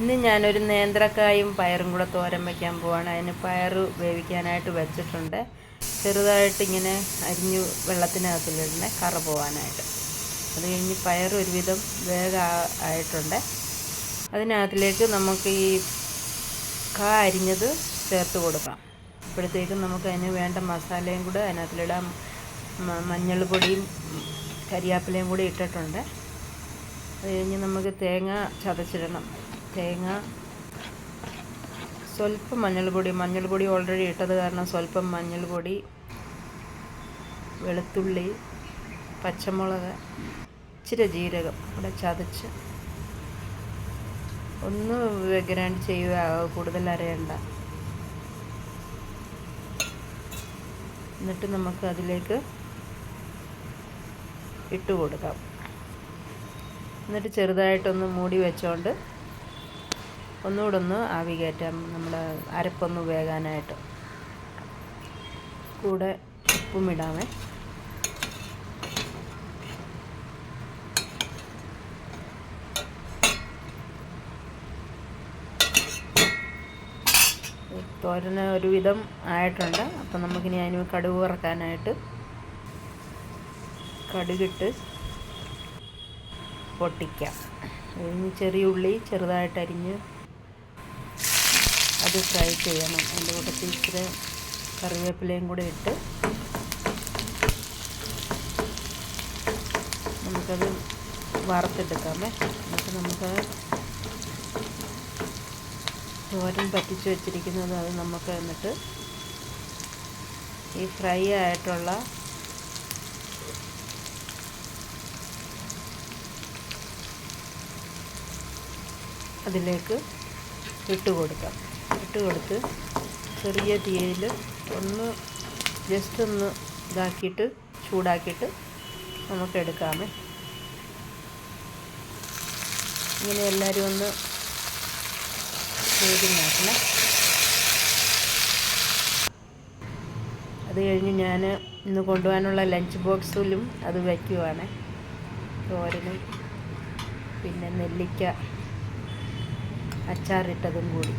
ഇന്ന് ഞാനൊരു നേന്ത്രക്കായും പയറും കൂടെ തോരൻ വയ്ക്കാൻ പോവാണ്. അതിന് പയർ വേവിക്കാനായിട്ട് വെച്ചിട്ടുണ്ട്. ചെറുതായിട്ട് ഇങ്ങനെ അരിഞ്ഞു വെള്ളത്തിനകത്തിലിടണേ കറ പോവാനായിട്ട്. അത് കഴിഞ്ഞ് പയർ ഒരുവിധം വേഗ ആയിട്ടുണ്ട്. അതിനകത്തിലേക്ക് നമുക്ക് ഈ കാ അരിഞ്ഞത് ചേർത്ത് കൊടുക്കാം. അപ്പോഴത്തേക്കും നമുക്ക് അതിന് വേണ്ട മസാലയും കൂടെ അതിനകത്തിലിടാം. മഞ്ഞൾ പൊടിയും കരിയാപ്പിലയും കൂടി ഇട്ടിട്ടുണ്ട്. അത് കഴിഞ്ഞ് നമുക്ക് തേങ്ങ ചതച്ചിടണം. തേങ്ങ. സ്വല്പം മഞ്ഞൾപ്പൊടി. മഞ്ഞൾപ്പൊടി ഓൾറെഡി ഇട്ടത് കാരണം സ്വല്പം മഞ്ഞൾപ്പൊടി വെളുത്തുള്ളി പച്ചമുളക് ഇച്ചിരി ജീരകം ഇവിടെ ചതച്ച് ഒന്ന് ഗ്രൈൻഡ് ചെയ്യുക. കൂടുതൽ അരയണ്ട. എന്നിട്ട് നമുക്ക് അതിലേക്ക് ഇട്ട് കൊടുക്കാം. എന്നിട്ട് ചെറുതായിട്ടൊന്ന് മൂടി വെച്ചോണ്ട് ഒന്നുകൂടെ ഒന്ന് ആവി കയറ്റാം. നമ്മുടെ അരപ്പൊന്ന് വേകാനായിട്ട്. കൂടെ ഉപ്പും ഇടാമേ തോരന് ഒരുവിധം ആയിട്ടുണ്ട്. അപ്പം നമുക്കിനി അതിന് കടുക് വറക്കാനായിട്ട് കടുകിട്ട് പൊട്ടിക്കാം. ചെറിയ ഉള്ളി ചെറുതായിട്ട് അരിഞ്ഞ് അത് ഫ്രൈ ചെയ്യണം. അതിന്റെ കൂട്ടത്തിൽ ഇച്ചിരി കറിവേപ്പിലയും കൂടെ ഇട്ട് നമുക്കത് വറുത്തെടുക്കാമേ. എന്നിട്ട് നമുക്ക് തോരൻ പറ്റിച്ച് വെച്ചിരിക്കുന്നത് അത് നമുക്ക് എന്നിട്ട് ഈ ഫ്രൈ ആയിട്ടുള്ള അതിലേക്ക് ഇട്ട് കൊടുക്കാം. ഇട്ട് കൊടുത്ത് ചെറിയ തീയിൽ ഒന്ന് ജസ്റ്റ് ഒന്ന് ഇതാക്കിയിട്ട് ചൂടാക്കിയിട്ട് നമുക്ക് എടുക്കാമേ. ഇങ്ങനെ എല്ലാവരും ഒന്ന് ചെയ്ത് നോക്കണം. അത് കഴിഞ്ഞ് ഞാൻ ഇന്ന് കൊണ്ടുപോകാനുള്ള ലഞ്ച് ബോക്സിലും അത് വയ്ക്കുവാണ്. തോരനും പിന്നെ നെല്ലിക്ക അച്ചാറിട്ടതും കൂടി.